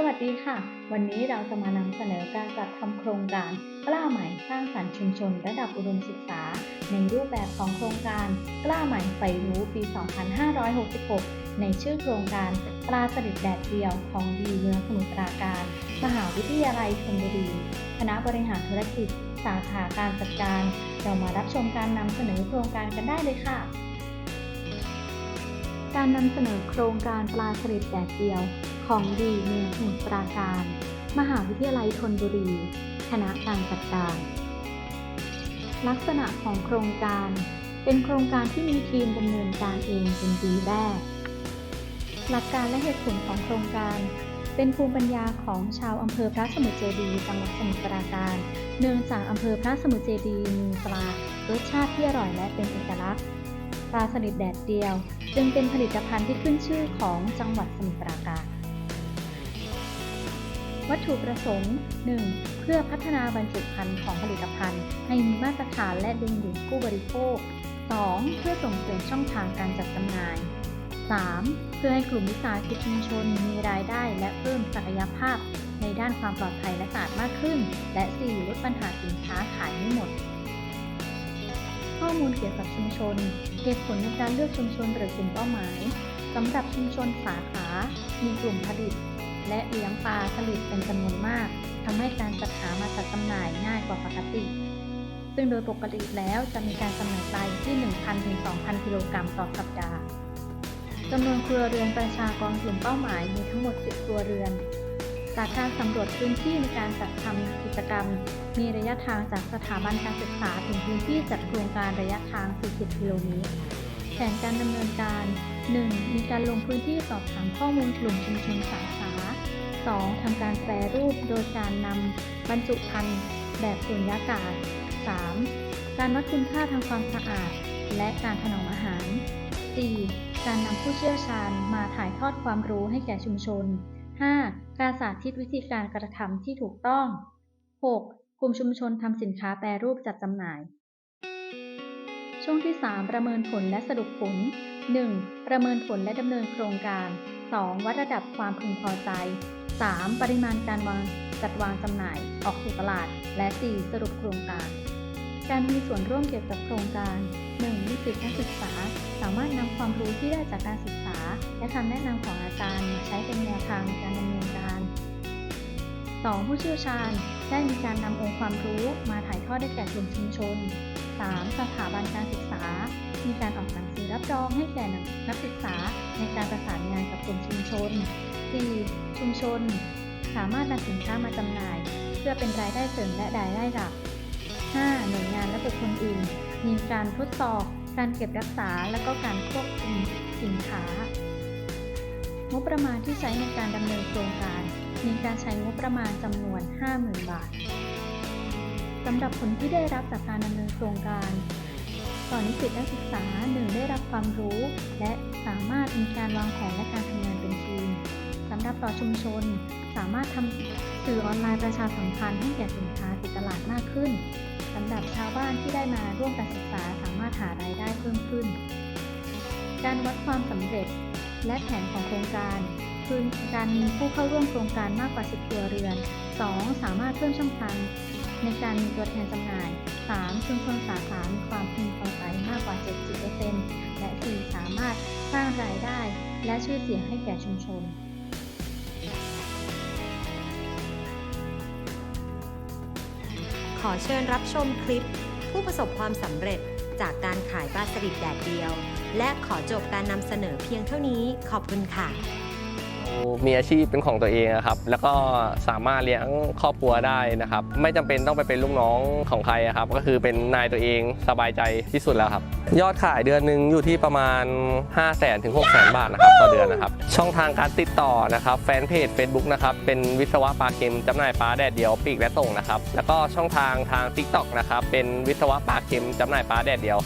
สวัสดีค่ะ วันนี้เราจะมานำเสนอการจัดทำโครงการกล้าใหม่สร้างสรรค์ชุมชน ระดับอุดมศึกษา ในรูปแบบของโครงการกล้าใหม่ใฝ่รู้ปี 2566 ในชื่อโครงการปลาสลิดแดดเดียวของดีเมืองสมุทรปราการ มหาวิทยาลัยธนบุรี คณะบริหารธุรกิจ สาขาการจัดการ เรามารับชมการนำเสนอโครงการกันได้เลยค่ะ การนำเสนอโครงการปลาสลิดแดดเดียว ของดีเมืองสมุทรปราการ มหาวิทยาลัยธนบุรี คณะการจัดการ ลักษณะของโครงการ เป็นโครงการที่มีทีมดำเนินการเองเป็นปีแรก หลักการและเหตุผลของโครงการ เป็นภูมิปัญญาของชาวอำเภอพระสมุทรเจดีย์จังหวัดสมุทรปราการ เนื่องจากอำเภอพระสมุทรเจดีย์มีปลารสชาติที่อร่อยและเป็นเอกลักษณ์ปลาสลิดแดดเดียว จึงเป็นผลิตภัณฑ์ที่ขึ้นชื่อของจังหวัดสมุทรปราการ วัตถุประสงค์ 1. เพื่อพัฒนาบรรจุภัณฑ์ของผลิตภัณฑ์ ให้มีมาตรฐานและดึงดูดผู้บริโภค 2. เพื่อส่งเสริมช่องทางการจัดจำหน่าย 3. เพื่อให้กลุ่มวิสาหกิจชุมชนมีรายได้และเพิ่มศักยภาพ ในด้านความปลอดภัยและสะอาดมากขึ้น และ 4. ลดปัญหาสินค้าขายไม่หมด ข้อมูลเกี่ยวกับชุมชนเหตุผลในการเลือกชุมชนหรือกลุ่มเป้าหมายสำหรับชุมชนสาขา มีกลุ่มผลิต และเลี้ยงปลาสลิดเป็นจำนวนมากทำให้การจัดหามาจัดจำหน่ายง่ายกว่าปกติ ซึ่งโดยปกติแล้วจะมีการจำหน่ายปลาที่ 1,000ถึง2,000 กิโลกรัมต่อสัปดาห์จำนวนครัวเรือนประชากรกลุ่มเป้าหมายมีทั้งหมด 10 ครัวเรือน จากการสำรวจพื้นที่ในการจัดทำกิจกรรม มีระยะทางจากสถาบันการศึกษาถึงพื้นที่จัดโครงการระยะทาง 40 กิโลเมตร แผนการดำเนินการ 1. มีการลงพื้นที่สอบถามข้อมูลกลุ่มชุมชนสาขา 2. ทำการแปรรูปโดยการนำบรรจุภัณฑ์แบบสุญญากาศ 3. การวัดคุณค่าทางความสะอาด และการถนอมอาหาร 4. การนำผู้เชี่ยวชาญมาถ่ายทอดความรู้ให้แก่ชุมชน 5. การสาธิตวิธีการกระทำที่ถูกต้อง 6. กลุ่มชุมชนทำสินค้าแปรรูปจัดจำหน่าย ช่วงที่ 3 ประเมินผลและสรุปผล 1. ประเมินผลและดำเนินโครงการ 2. วัดระดับความพึงพอใจ 3. ปริมาณการวางจัดวางจำหน่าย ออกสู่ตลาด และ 4. สรุปโครงการ การมีส่วนร่วมเกี่ยวกับโครงการ 1. นิสิตนักศึกษา สามารถนำความรู้ที่ได้จากการศึกษา และคำแนะนำของอาจารย์มาใช้เป็นแนวทางในการดำเนินการ 2. ผู้เชี่ยวชาญได้มีการนำองค์ความรู้มาถ่ายทอดให้แก่กลุ่มชุมชน 3. สถาบันการศึกษา มีการออกหนังสือรับรองให้แก่นักศึกษาในการประสาน ลุ่มชุมชน 4. ชุมชน สามารถนำสินค้ามาจำหน่าย เพื่อเป็นรายได้เสริมและรายได้หลัก 5. หน่วยงานและบุคคลอื่น มีการทดสอบ การเก็บรักษา และก็การควบคุมสินค้า งบประมาณที่ใช้ในการดำเนินโครงการ มีการใช้งบประมาณจำนวน 50,000 บาทสำหรับผลที่ได้รับจากการดำเนินโครงการตอนนิสิตนักศึกษาหนึ่งได้รับ ความรู้ และสามารถมีการวางแผนและการทำงานเป็นทีมสำหรับต่อชุมชน สามารถทำสื่อออนไลน์ประชาสัมพันธ์ให้แก่สินค้าติดตลาดมากขึ้นสำหรับชาวบ้านที่ได้มาร่วมการศึกษาสามารถหารายได้เพิ่มขึ้น การวัดความสำเร็จ และแผนของโครงการคือการมีผู้เข้าร่วมโครงการมากกว่า 10 ครัวเรือน 2. สามารถเพิ่มช่องทางในการมีตัวแทนจำหน่าย 3. ชุมชนสาขามีความพึงพอใจมากกว่า 70%ามารถสร้างรายได้และชื่อเสียงให้แก่ชุมชนขอเชิญรับชมคลิป ผู้ประสบความสำเร็จจากการขายปลาสลิดแดดเดียว และขอจบการนำเสนอเพียงเท่านี้ขอบคุณค่ะ มีอาชีพเป็นของตัวเองอะครับ แล้วก็สามารถเลี้ยงครอบครัวได้นะครับ ไม่จำเป็นต้องไปเป็นลูกน้องของใครอะครับ ก็คือเป็นนายตัวเองสบายใจที่สุดแล้วครับ ยอดขายเดือนหนึ่งอยู่ที่ประมาณ 5 0 0 0 0 0ถึง6 0 0 0 0บาทนะครับต่อเดือนนะครับ ช่องทางการติดต่อนะครับ แฟนเพจ Facebook นะครับ เป็นวิศวะปลาเค็มจำหน่ายปลาแดดเดียวปีกและส่งนะครับ แล้วก็ช่องทางทาง TikTok นะครับ เป็นวิศวะปลาเค็มจำหน่ายปลาแดดเดียว